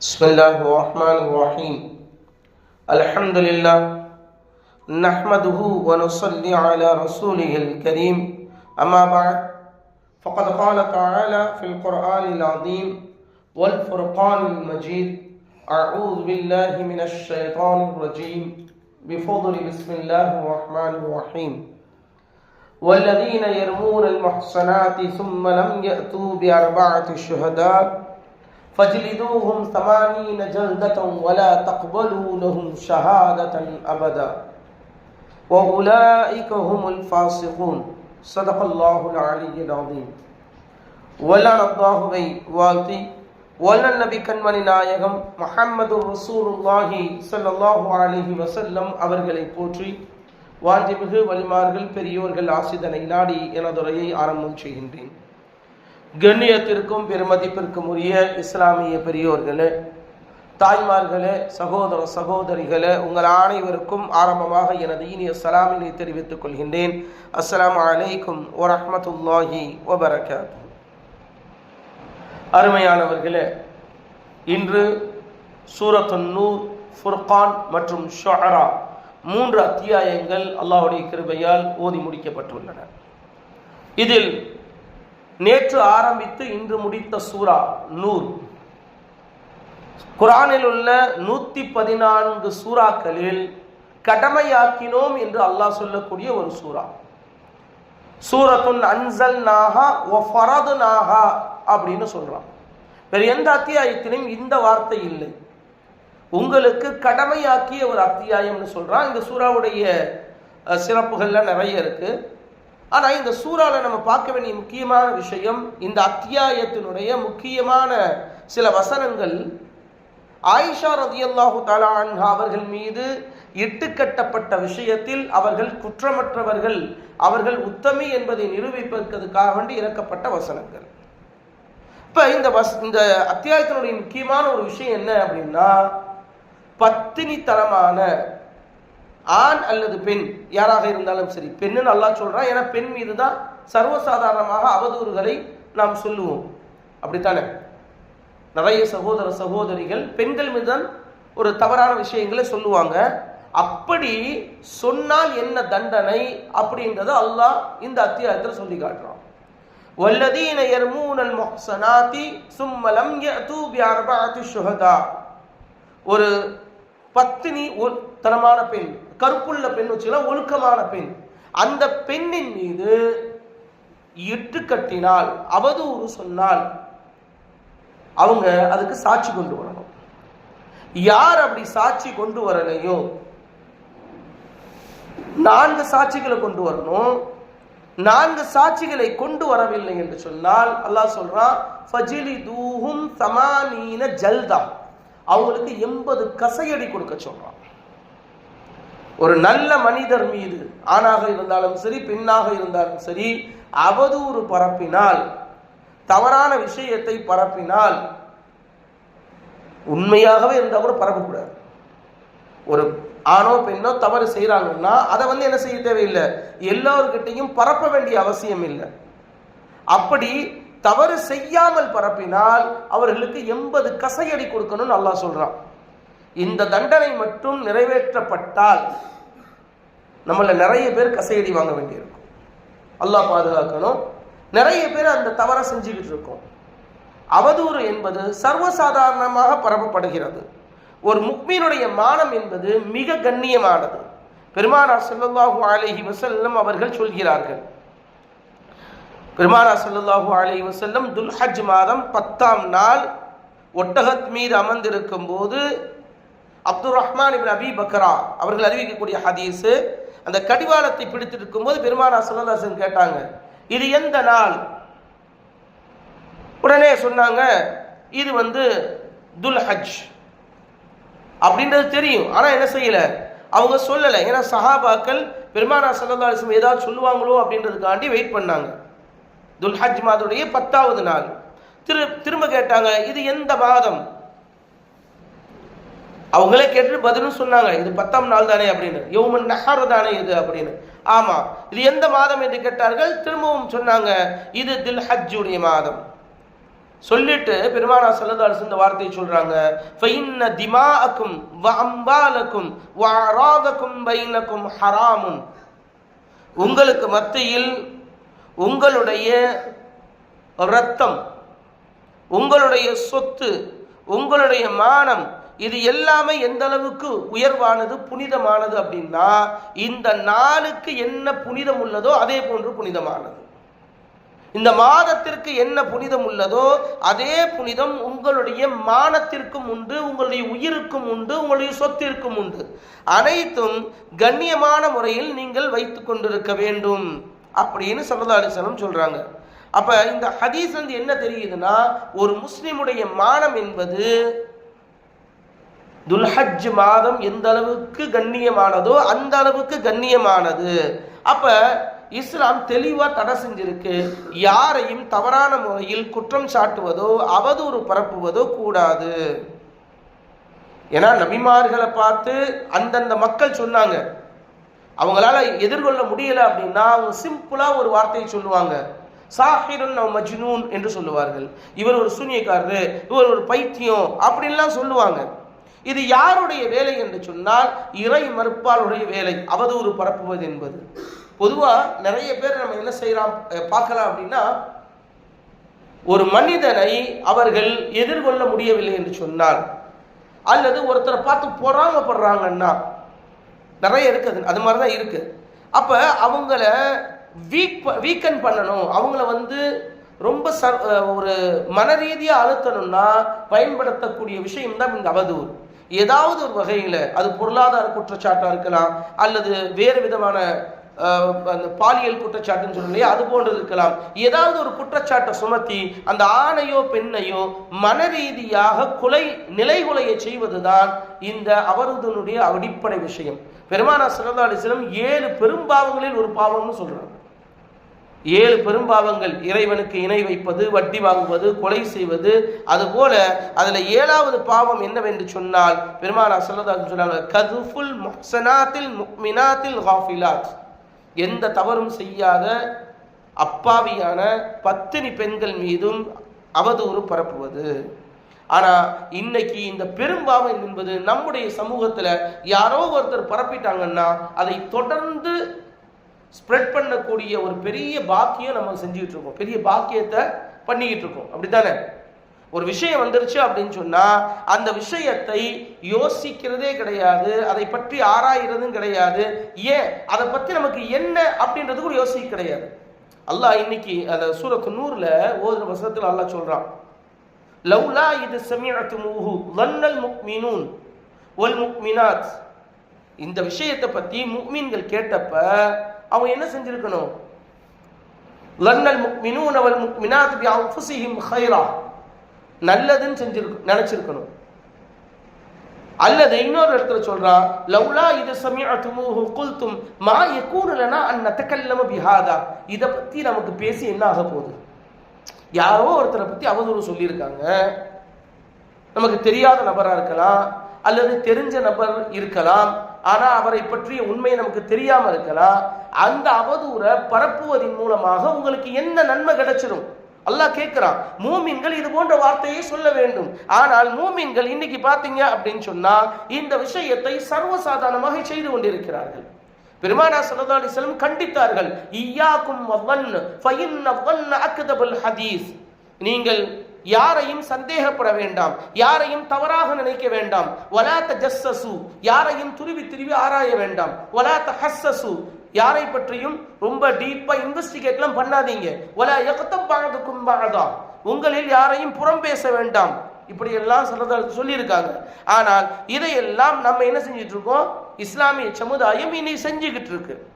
بسم الله الرحمن الرحيم. الحمد لله نحمده ونصلي على رسوله الكريم. أما بعد فقد قال تعالى في القرآن العظيم والفرقان المجيد أعوذ بالله من الشيطان الرجيم. بفضل بسم الله الرحمن الرحيم. والذين يرمون المحصنات ثم لم يأتوا بأربعة شهداء فاجلدوهم ثمانين جلدة ولا تقبلوا لهم شهادة أبدا وأولئك هم الفاسقون صدق الله العلي العظيم வல்லான் அல்லாஹுவை வாழ்த்தி வல்லன் நபி கண்மணி நாயகம் முஹம்மது ரசூலுல்லாஹி ஸல்லல்லாஹு அலைஹி வஸல்லம் அவர்களை போற்றி வாஞ்சிமிகு வலிமார்கள் பெரியோர்கள் ஆசிதனை நாடி எனதுரையை ஆரம்பம் செய்கின்றேன் கண்ணியத்திற்கும் பெருமதிப்பிற்கும் உரிய இஸ்லாமிய பெரியோர்களே தாய்மார்களே சகோதர சகோதரிகளே உங்கள் அனைவருக்கும் ஆரம்பமாக எனது இனிய சலாமினை தெரிவித்துக் கொள்கின்றேன். அஸ்லாம் அலைக்கும் வரமத்துல்லாஹி வபரகாத்து. அருமையானவர்களே இன்று சூரத்துன் நூர் ஃபுர்கான் மற்றும் ஷொஹரா மூன்று அத்தியாயங்கள் அல்லாஹுடைய கிருபையால் ஓதி முடிக்கப்பட்டுள்ளன. இதில் நேற்று ஆரம்பித்து இன்று முடித்த சூரா நூர். குரானில் உள்ள நூத்தி பதினான்கு சூறாக்களில் கடமையாக்கினோம் என்று அல்லாஹ் சொல்லக்கூடிய ஒரு சூறா. சூரத்துன் அன்சல் நாகா ஒ ஃபரது நாகா அப்படின்னு சொல்றான். வேறு எந்த அத்தியாயத்திலும் இந்த வார்த்தை இல்லை. உங்களுக்கு கடமையாக்கிய ஒரு அத்தியாயம்னு சொல்றான். இந்த சூறாவுடைய சிறப்புகள்லாம் நிறைய இருக்குது ஆனால் இந்த சூறாவில் நம்ம பார்க்க வேண்டிய முக்கியமான விஷயம் இந்த அத்தியாயத்தினுடைய முக்கியமான சில வசனங்கள். ஆயிஷா ரதியல்லாஹு தஆலா அன்ஹா அவர்கள் மீது இட்டுக்கட்டப்பட்ட விஷயத்தில் அவர்கள் குற்றமற்றவர்கள் அவர்கள் உத்தமி என்பதை நிரூபிப்பதற்காக வேண்டி இறக்கப்பட்ட வசனங்கள். இப்போ இந்த வஸ் இந்த அத்தியாயத்தினுடைய முக்கியமான ஒரு விஷயம் என்ன அப்படின்னா பத்தினித்தனமான ஆண் அல்லது பெண் யாராக இருந்தாலும் சரி பெண்ணுன்னு நல்லா சொல்கிறான் ஏன்னா பெண் மீது தான் சர்வசாதாரணமாக அவதூறுகளை நாம் சொல்லுவோம். அப்படித்தானே? நிறைய சகோதர சகோதரிகள் பெண்கள் மீது தான் ஒரு தவறான விஷயங்களை சொல்லுவாங்க. அப்படி சொன்னால் என்ன தண்டனை அப்படின்றத அல்லாஹ் இந்த அத்தியாயத்தில் சொல்லி காட்டுறான். வல்லதீன எர்மூனல் மொஹசனாதி சும்மலம் ஒரு பத்தினி தனமான பெண் கருப்புள்ள பெண் வச்சுக்கலாம் ஒழுக்கமான பெண். அந்த பெண்ணின் மீது இட்டு கட்டினால் அவதூறு சொன்னால் அவங்க அதுக்கு சாட்சி கொண்டு வரணும். யார் அப்படி சாட்சி கொண்டு வரலையோ நான்கு சாட்சிகளை கொண்டு வரணும். நான்கு சாட்சிகளை கொண்டு வரவில்லை என்று சொன்னால் அல்லாஹ் சொல்றான் ஃபஜிலி தூஹும் சமானீன ஜல்தா. அவங்களுக்கு எண்பது கசையடி கொடுக்க சொல்றான். ஒரு நல்ல மனிதர் மீது ஆணாக இருந்தாலும் சரி பெண்ணாக இருந்தாலும் சரி அவதூறு பரப்பினால் தவறான விஷயத்தை பரப்பினால் உண்மையாகவே இருந்தால் கூட பரப்பக்கூடாது. ஒரு ஆணோ பெண்ணோ தவறு செய்கிறாங்கன்னா அதை வந்து என்ன செய்ய தேவையில்லை? எல்லோருக்கிட்டையும் பரப்ப வேண்டிய அவசியம் இல்லை. அப்படி தவறு செய்யாமல் பரப்பினால் அவர்களுக்கு எண்பது கசையடி கொடுக்கணும்னு நல்லா சொல்கிறான் இந்த தண்டனை மட்டும் நிறைவேற்றப்பட்டால் நம்மள நிறைய பேர் கசையடி வாங்க வேண்டியிருக்கும். அல்லாஹ் பாதுகாக்கணும். நிறைய பேர் அந்த தவறை செஞ்சுக்கிட்டு இருக்கோம். அவதூறு என்பது சர்வசாதாரணமாக பரப்பப்படுகிறது. ஒரு முக்மீனுடைய மானம் என்பது மிக கண்ணியமானது. பெருமானார் ஸல்லல்லாஹு அலஹி வசல்லம் அவர்கள் சொல்கிறார்கள். பெருமானார் செல்லுல்லாஹு அலஹி வசல்லம் துல்ஹஜ் மாதம் பத்தாம் நாள் ஒட்டகத் மீது அமர்ந்திருக்கும் போது Abdul Rahman ibn Abi Bakra அவர்கள் அறிவிக்கக்கூடிய ஹதீஸ் அந்த கடிவாளத்தை பிடித்து இருக்கும்போது பெருமானா ஸல்லல்லாஹு கேட்டாங்க இது எந்த நாள்? உடனே சொன்னாங்க இது வந்து துல்ஹஜ் அப்படின்றது தெரியும். ஆனா என்ன செய்யல? அவங்க சொல்லலை. ஏன்னா சஹாபாக்கள் பெருமானா சல்லா ஏதாவது சொல்லுவாங்களோ அப்படின்றதுக்காண்டி வெயிட் பண்ணாங்க. துல்ஹஜ் மாதத்துடைய பத்தாவது நாள். திரு திரும்ப கேட்டாங்க இது எந்த மாதம்? அவங்களே கேட்டு பதிலும் சொன்னாங்க இது பத்தாம் நாள் தானே அப்படின்னு. யோமன் நஹர் தானே இது அப்படின்னு. ஆமா இது எந்த மாதம் என்று கேட்டார்கள்? திரும்பவும் சொன்னாங்க இது தில் ஹஜ்ஜுடைய மாதம். சொல்லிட்டு பெருமானா செல்லதால் இந்த வார்த்தையை சொல்றாங்க ஃபைன்ன திமாக்கும் வ அம்பாலக்கும் வ அராதக்கும் பைனக்கும் ஹராமுன். உங்களுக்கு மத்தியில் உங்களுடைய ரத்தம் உங்களுடைய சொத்து உங்களுடைய மானம் இது எல்லாமே எந்த அளவுக்கு உயர்வானது புனிதமானது அப்படின்னா இந்த நாளுக்கு என்ன புனிதம் உள்ளதோ அதே போன்று புனிதமானது. இந்த மாதத்திற்கு என்ன புனிதம் உள்ளதோ அதே புனிதம் உங்களுடைய மானத்திற்கும் உண்டு உங்களுடைய உயிருக்கும் உண்டு உங்களுடைய சொத்திற்கும் உண்டு. அனைத்தும் கண்ணியமான முறையில் நீங்கள் வைத்து கொண்டிருக்க வேண்டும் அப்படின்னு சல்லா அலிஸ்லம் சொல்றாங்க. அப்ப இந்த ஹதீஸ் வந்து என்ன தெரியுதுன்னா ஒரு முஸ்லிமுடைய மானம் என்பது துல்ஹஜ் மாதம் எந்த அளவுக்கு கண்ணியமானதோ அந்த அளவுக்கு கண்ணியமானது. அப்ப இஸ்லாம் தெளிவா தடை செஞ்சிருக்கு. யாரையும் தவறான முறையில் குற்றம் சாட்டுவதோ அவதூறு பரப்புவதோ கூடாது. ஏன்னா நபிமார்களை பார்த்து அந்தந்த மக்கள் சொன்னாங்க. அவங்களால எதிர்கொள்ள முடியல அப்படின்னா அவங்க சிம்பிளா ஒரு வார்த்தையை சொல்லுவாங்க. சாஹிருன் மஜ்னூன் என்று சொல்லுவார்கள். இவர் ஒரு சூனியக்காரரு இவர் ஒரு பைத்தியம் அப்படின்லாம் சொல்லுவாங்க. இது யாருடைய வேலை என்று சொன்னால் இறை மறுப்பாளுடைய வேலை அவதூறு பரப்புவது என்பது. பொதுவாக நிறைய பேர் நம்ம என்ன செய்யலாம் பார்க்கலாம் அப்படின்னா ஒரு மனிதனை அவர்கள் எதிர்கொள்ள முடியவில்லை என்று சொன்னால் அல்லது ஒருத்தரை பார்த்து பொறாமப்படுறாங்கன்னா நிறைய இருக்குது அது மாதிரி தான் இருக்கு. அப்போ அவங்கள வீக் வீக்கன் பண்ணணும் அவங்கள வந்து ரொம்ப ச ஒரு மன ரீதியாக அழுத்தணும்னா பயன்படுத்தக்கூடிய விஷயம் தான் இந்த அவதூறு. ஏதாவது ஒரு வகையில் அது பொருளாதார குற்றச்சாட்டாக இருக்கலாம் அல்லது வேறு விதமான அந்த பாலியல் குற்றச்சாட்டுன்னு சொல்லலையே அது போன்றது இருக்கலாம். ஏதாவது ஒரு குற்றச்சாட்டை சுமத்தி அந்த ஆணையோ பெண்ணையோ மன ரீதியாக கொலை நிலைகுலைய செய்வதுதான் இந்த அவருதனுடைய அடிப்படை விஷயம். பெருமானா சிறந்த அலிஸ்லம் ஏழு பெரும்பாவங்களில் ஒரு பாவம்னு சொல்றாங்க ஏழு பெரும்பாவங்கள் இறைவனுக்கு இணை வைப்பது வட்டி வாங்குவது கொலை செய்வது. அதுபோல அதுல ஏழாவது பாவம் என்னவென்று சொன்னால் பெருமானா சொல்லதான் சொன்னாங்க கதுஃபுல் முஹ்சனாத்தில் முக்மினாத்தில் ஹாஃபிலாத் எந்த தவறும் செய்யாத அப்பாவியான பத்தினி பெண்கள் மீதும் அவதூறு பரப்புவது. ஆனா இன்னைக்கு இந்த பெரும்பாவம் என்பது நம்முடைய சமூகத்துல யாரோ ஒருத்தர் பரப்பிட்டாங்கன்னா அதை தொடர்ந்து ஸ்ப்ரெட் பண்ணக்கூடிய ஒரு பெரிய பாக்கியம் நம்ம செஞ்சுக்கிட்டு இருக்கோம். பெரிய பாக்கியத்தை பண்ணிக்கிட்டு இருக்கோம். அப்படித்தானே? ஒரு விஷயம் வந்துருச்சு அப்படின்னு சொன்னா அந்த விஷயத்தை யோசிக்கிறதே கிடையாது அதை பற்றி ஆராயிறதும் கிடையாது. ஏன்? அதை பத்தி நமக்கு என்ன அப்படின்றது கூட யோசிக்க கிடையாது. அல்லாஹ் இன்னைக்கு அந்த சூரத்து நூறுல ஓதுற வசனத்தில் அல்லாஹ் சொல்றான். லவ்லா இது சமியத்துமுஹு லன்னல் முக்மினூன் ஒல் முக்மினாத். இந்த விஷயத்தை பத்தி முக்மீன்கள் கேட்டப்ப அவங்க என்ன செஞ்சிருக்கணும்? லன்னல் முக்மினூன் அவல் முக்மினாத் பி அன்ஃபுசிஹிம் ஹைரா நல்லதுன்னு செஞ்சிருக்க நினைச்சிருக்கணும். அல்லது இன்னொரு இடத்துல சொல்றா லவ்லா இது சமியத்துமுஹு குல்தும் மா யகூனு லனா அன் நதகல்லம பிஹாதா. இத பத்தி நமக்கு பேசி என்ன ஆக போகுது? யாரோ ஒருத்தரை பத்தி அவதூறு சொல்லியிருக்காங்க. நமக்கு தெரியாத நபரா இருக்கலாம் அல்லது தெரிஞ்ச நபர் இருக்கலாம். ஆனா அவரை பற்றிய உண்மை நமக்கு தெரியாம இருக்கலாம் அந்த அவதூரை பரப்புவதன் மூலமாக உங்களுக்கு என்ன நன்மை கிடைச்சிடும் அல்லாஹ் கேட்கிறான் மூமின்கள் இது போன்ற வார்த்தையை சொல்ல வேண்டும். ஆனால் மூமின்கள் இன்னைக்கு பாத்தீங்க அப்படின்னு சொன்னா இந்த விஷயத்தை சர்வசாதாரணமாக செய்து கொண்டிருக்கிறார்கள். பெருமானா சல்லா அலிஸ்லம் கண்டித்தார்கள் ஈயாக்கும் அக்தபுல் ஹதீஸ். நீங்கள் யாரையும் சந்தேகப்பட வேண்டாம். யாரையும் தவறாக நினைக்க வேண்டாம். வலாத்த ஜஸ்ஸசு யாரையும் துருவி துருவி ஆராய வேண்டாம். வலாத்த ஹஸ்ஸசு யாரை பற்றியும் ரொம்ப டீப்பா இன்வெஸ்டிகேட்லாம் பண்ணாதீங்க. வலா யகத்தம் பாகதுக்கும் பாகதா உங்களில் யாரையும் புறம் பேச வேண்டாம். இப்படி எல்லாம் சொல்லி சொல்லியிருக்காங்க. ஆனால் இதையெல்லாம் நம்ம என்ன செஞ்சுட்டு இருக்கோம்? இஸ்லாமிய சமுதாயம் இனி செஞ்சுக்கிட்டு இருக்கு.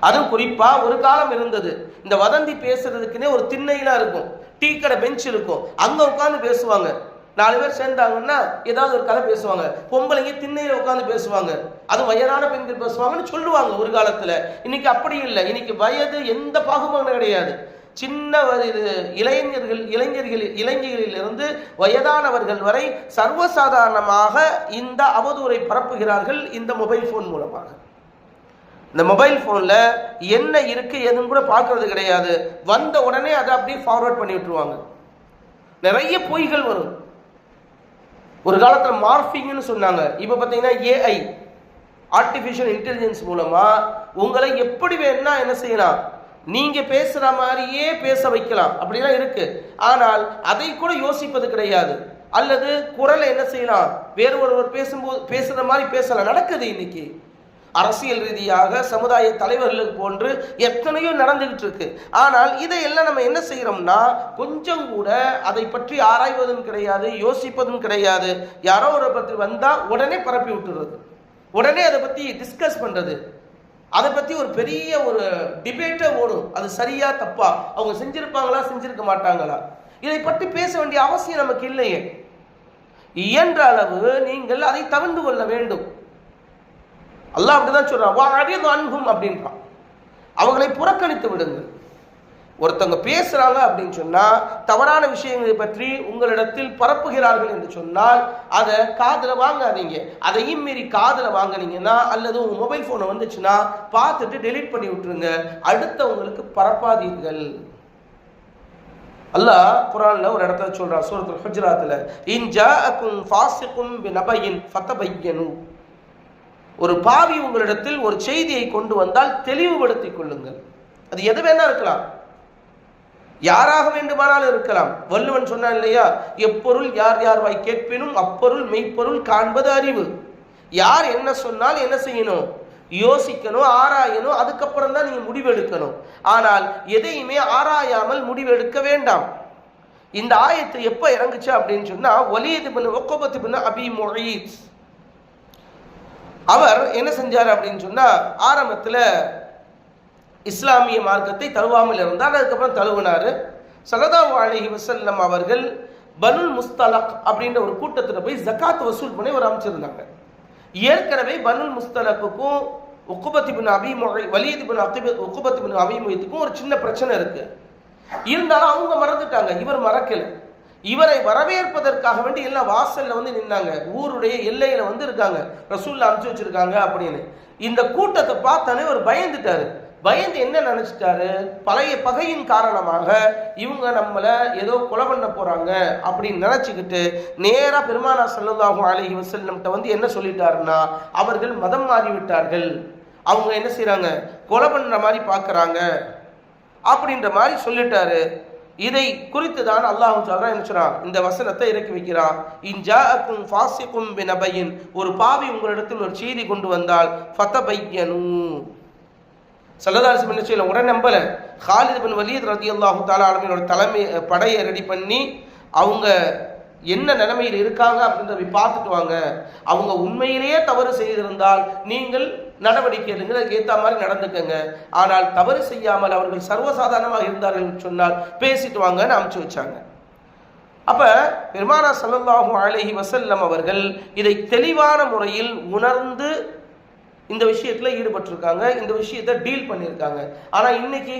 அதுவும் குறிப்பா ஒரு காலம் இருந்தது. இந்த வதந்தி பேசுறதுக்குன்னே ஒரு திண்ணையெல்லாம் இருக்கும். டீ கடை பெஞ்ச் இருக்கும். அங்க உட்காந்து பேசுவாங்க. நாலு பேர் சேர்ந்தாங்கன்னா ஏதாவது ஒரு கதை பேசுவாங்க. பொம்பளைங்க திண்ணையில உட்காந்து பேசுவாங்க. அது வயதான பெண்கள் பேசுவாங்கன்னு சொல்லுவாங்க ஒரு காலத்துல. இன்னைக்கு அப்படி இல்லை. இன்னைக்கு வயது எந்த பாகுபாடும் கிடையாது. சின்ன இது இளைஞர்கள் இளைஞர்கள் இளைஞர்களிலிருந்து வயதானவர்கள் வரை சர்வசாதாரணமாக இந்த அவதூறை பரப்புகிறார்கள் இந்த மொபைல் போன் மூலமாக. இந்த மொபைல் ஃபோனில் என்ன இருக்குது எதுன்னு கூட பார்க்கறது கிடையாது. வந்த உடனே அதை அப்படியே ஃபார்வர்ட் பண்ணி விட்டுருவாங்க. நிறைய பொய்கள் வரும். ஒரு காலத்தில் மார்ஃபிங்னு சொன்னாங்க. இப்போ பார்த்தீங்கன்னா ஏஐ ஆர்டிஃபிஷியல் இன்டெலிஜென்ஸ் மூலமாக உங்களை எப்படி வேணா என்ன செய்யலாம்? நீங்கள் பேசுகிற மாதிரியே பேச வைக்கலாம். அப்படிலாம் இருக்குது ஆனால் அதை கூட யோசிப்பது கிடையாது. அல்லது குரலை என்ன செய்யலாம்? வேறு ஒருவர் பேசும்போது பேசுகிற மாதிரி பேசலாம். நடக்குது இன்னைக்கு. அரசியல் ரீதியாக சமுதாய தலைவர்களுக்கு போன்று எத்தனையோ நடந்துகிட்டு இருக்கு. ஆனால் இதையெல்லாம் நம்ம என்ன செய்யறோம்னா கொஞ்சம் கூட அதை பற்றி ஆராய்வதும் கிடையாது யோசிப்பதும் கிடையாது. யாரோ ஒரு பற்றி வந்தா உடனே பரப்பி விட்டுறது. உடனே அதை பத்தி டிஸ்கஸ் பண்றது. அதை பத்தி ஒரு பெரிய ஒரு டிபேட்டே ஓடும். அது சரியா தப்பா? அவங்க செஞ்சிருப்பாங்களா செஞ்சிருக்க மாட்டாங்களா? இதை பற்றி பேச வேண்டிய அவசியம் நமக்கு இல்லையே. இயன்ற அளவு நீங்கள் அதை தவிர்த்து கொள்ள வேண்டும். அல்லாஹ் அப்படிதான் சொல்றான். வா அடிது அன்பும் அப்படின்றான். அவங்களை புறக்கணித்து விடுங்கள். ஒருத்தவங்க பேசுறாங்க அப்படின்னு சொன்னா தவறான விஷயங்களை பற்றி உங்களிடத்தில் பரப்புகிறார்கள் என்று சொன்னால் அதை காதில் வாங்காதீங்க. அதையும் மீறி காதில் வாங்கினீங்கன்னா அல்லது உங்க மொபைல் போனை வந்துச்சுன்னா பார்த்துட்டு டெலீட் பண்ணி விட்டுருங்க. அடுத்தவங்களுக்கு பரப்பாதீர்கள். அல்லாஹ் குரான்ல ஒரு இடத்துல சொல்றான் சூரத்துல் ஹுஜராத்துல இன் ஜாஅக்கும் ஃபாசிக்கும் பினபையின் ஃபதபையனு. ஒரு பாவி உங்களிடத்தில் ஒரு செய்தியை கொண்டு வந்தால் தெளிவுபடுத்திக் கொள்ளுங்கள். அது எது வேணா இருக்கலாம். யாராக வேண்டுமானாலும் இருக்கலாம். வள்ளுவன் சொன்னான் இல்லையா? எப்பொருள் யார் யார் வாய் கேட்பினும் அப்பொருள் மெய்ப்பொருள் காண்பது அறிவு. யார் என்ன சொன்னால் என்ன செய்யணும்? யோசிக்கணும் ஆராயணும் அதுக்கப்புறம் தான் நீங்க முடிவெடுக்கணும். ஆனால் எதையுமே ஆராயாமல் முடிவெடுக்க வேண்டாம். இந்த ஆயத்தை எப்ப இறங்குச்சு அப்படின்னு சொன்னா ஒலியது பின் ஒக்கோபத்து பின் அபி மொழீத் அவர் என்ன செஞ்சார் அப்படின்னு சொன்னால் ஆரம்பத்தில் இஸ்லாமிய மார்க்கத்தை தழுவாமல் இருந்தார் அதுக்கப்புறம் தழுவினார். சலதா அலஹி வசல்லம் அவர்கள் பனுல் முஸ்தலக் அப்படின்ற ஒரு கூட்டத்தில் போய் ஜக்காத் வசூல் பண்ணி ஒரு அமைச்சிருந்தாங்க ஏற்கனவே பனுல் முஸ்தலக்குக்கும் உக்குபத்தி பின் அபிமொழி வலியது பின் அபிப உக்குபத்தி பின் ஒரு சின்ன பிரச்சனை இருக்கு. இருந்தாலும் அவங்க மறந்துட்டாங்க இவர் மறக்கலை. இவரை வரவேற்பதற்காக வேண்டி எல்லாம் வாசல்ல வந்து நின்னாங்க. ஊருடைய எல்லையில வந்து இருக்காங்க. ரசூல்ல அனுப்பிச்சு வச்சிருக்காங்க அப்படின்னு. இந்த கூட்டத்தை பார்த்தானே ஒரு பயந்துட்டாரு. பயந்து என்ன நினைச்சிட்டாரு? பழைய பகையின் காரணமாக இவங்க நம்மள ஏதோ கொலை பண்ண போறாங்க அப்படின்னு நினைச்சுக்கிட்டு நேரா பெருமானா சல்லல்லாஹு அழகி வஸல்லம்ட்ட வந்து என்ன சொல்லிட்டாருன்னா அவர்கள் மதம் மாறிவிட்டார்கள். அவங்க என்ன செய்யறாங்க கொலை பண்ற மாதிரி பாக்குறாங்க அப்படின்ற மாதிரி சொல்லிட்டாரு. இதை குறித்து தான் அல்லாஹ் சொல்றான் என்ன இந்த வசனத்தை இறக்கி வைக்கிறான். இன்ஜாஅக்கும் ஃபாசிக்கும் பினபையின் ஒரு பாவி உங்களிடத்தில் ஒரு செய்தி கொண்டு வந்தால் ஃபதபையனு. சல்லதாரிசம் என்ன செய்யல? உடனே நம்பல. ஹாலித் பின் வலீத் ரதி அல்லாஹு தாலா ஆலமினோட தலைமை படையை ரெடி பண்ணி அவங்க என்ன நிலைமையில் இருக்காங்க அப்படின்றத போய் பார்த்துட்டு வாங்க. அவங்க உண்மையிலேயே தவறு செய்திருந்தால் நீங்கள் நடவடிக்கை எடுங்க அதுக்கு ஏற்ற மாதிரி நடந்துக்கங்க. ஆனால் தவறு செய்யாமல் அவர்கள் சர்வசாதாரணமாக இருந்தார்கள் சொன்னால் பேசிட்டு வாங்கன்னு அனுப்பிச்சு வச்சாங்க. அப்ப பெருமானா ஸல்லல்லாஹு அலைஹி வசல்லம் அவர்கள் இதை தெளிவான முறையில் உணர்ந்து இந்த விஷயத்துல ஈடுபட்டிருக்காங்க. இந்த விஷயத்தை டீல் பண்ணியிருக்காங்க. ஆனா இன்னைக்கு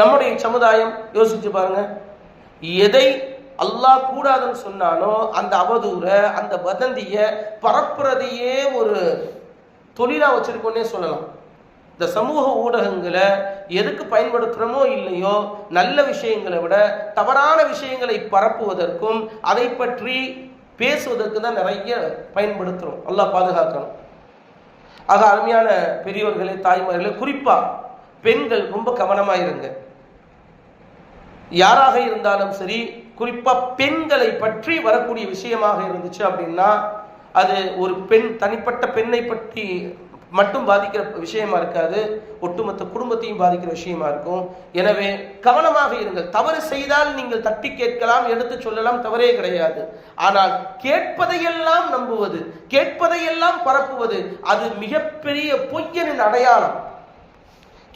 நம்முடைய சமுதாயம் யோசிச்சு பாருங்க. எதை அல்லாஹ் கூடாதுன்னு சொன்னாலும் அந்த அவதூற அந்த வதந்தியை பரப்புறதையே ஒரு தொழிலாக வச்சிருக்கோன்னே சொல்லலாம். இந்த சமூக ஊடகங்களை எதுக்கு பயன்படுத்துகிறோமோ இல்லையோ நல்ல விஷயங்களை விட தவறான விஷயங்களை பரப்புவதற்கும் அதை பற்றி பேசுவதற்கு தான் நிறைய பயன்படுத்துகிறோம் நல்லா பாதுகாக்கணும். ஆக அருமையான பெரியோர்களே தாய்மார்களே குறிப்பாக பெண்கள் ரொம்ப கவனமாக இருங்க. யாராக இருந்தாலும் சரி குறிப்பாக பெண்களை பற்றி வரக்கூடிய விஷயமாக இருந்துச்சு அப்படின்னா அது ஒரு பெண் தனிப்பட்ட பெண்ணை பற்றி மட்டும் பாதிக்கிற விஷயமா இருக்காது. ஒட்டுமொத்த குடும்பத்தையும் பாதிக்கிற விஷயமா இருக்கும். எனவே கவனமாக இருங்கள். தவறு செய்தால் நீங்கள் தட்டி கேட்கலாம் எடுத்து சொல்லலாம் தவறே கிடையாது. ஆனால் கேட்பதையெல்லாம் நம்புவது கேட்பதையெல்லாம் பரப்புவது அது மிகப்பெரிய பொய்யனின் அடையாளம்.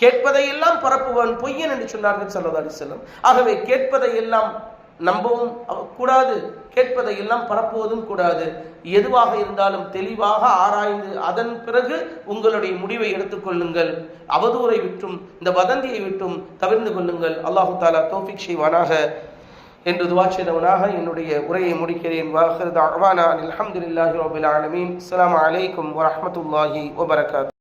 கேட்பதையெல்லாம் பரப்புவன் பொய்யன் என்று சொன்னார்கள் சல்லா அலிசல்லம் ஆகவே கேட்பதையெல்லாம் நம்பவும் கூடாது. கேட்பதை எல்லாம் பரப்புவதும் கூடாது. எதுவாக இருந்தாலும் தெளிவாக ஆராய்ந்து அதன் பிறகு உங்களுடைய முடிவை எடுத்துக்கொள்ளுங்கள் அவதூறை விட்டும் இந்த வதந்தியை விட்டும் தவிர்ந்து கொள்ளுங்கள். அல்லாஹு தாலா தோஃபிக் செய்வானாக. என்று துவா செய்தவனாக என்னுடைய உரையை முடிக்கிறேன். வாஹர் அவானா அல்ஹம்துலில்லாஹி ரபில் ஆலமீன். அஸ்ஸலாமு அலைக்கும் வரமத்துல்லாஹி வபரகாத்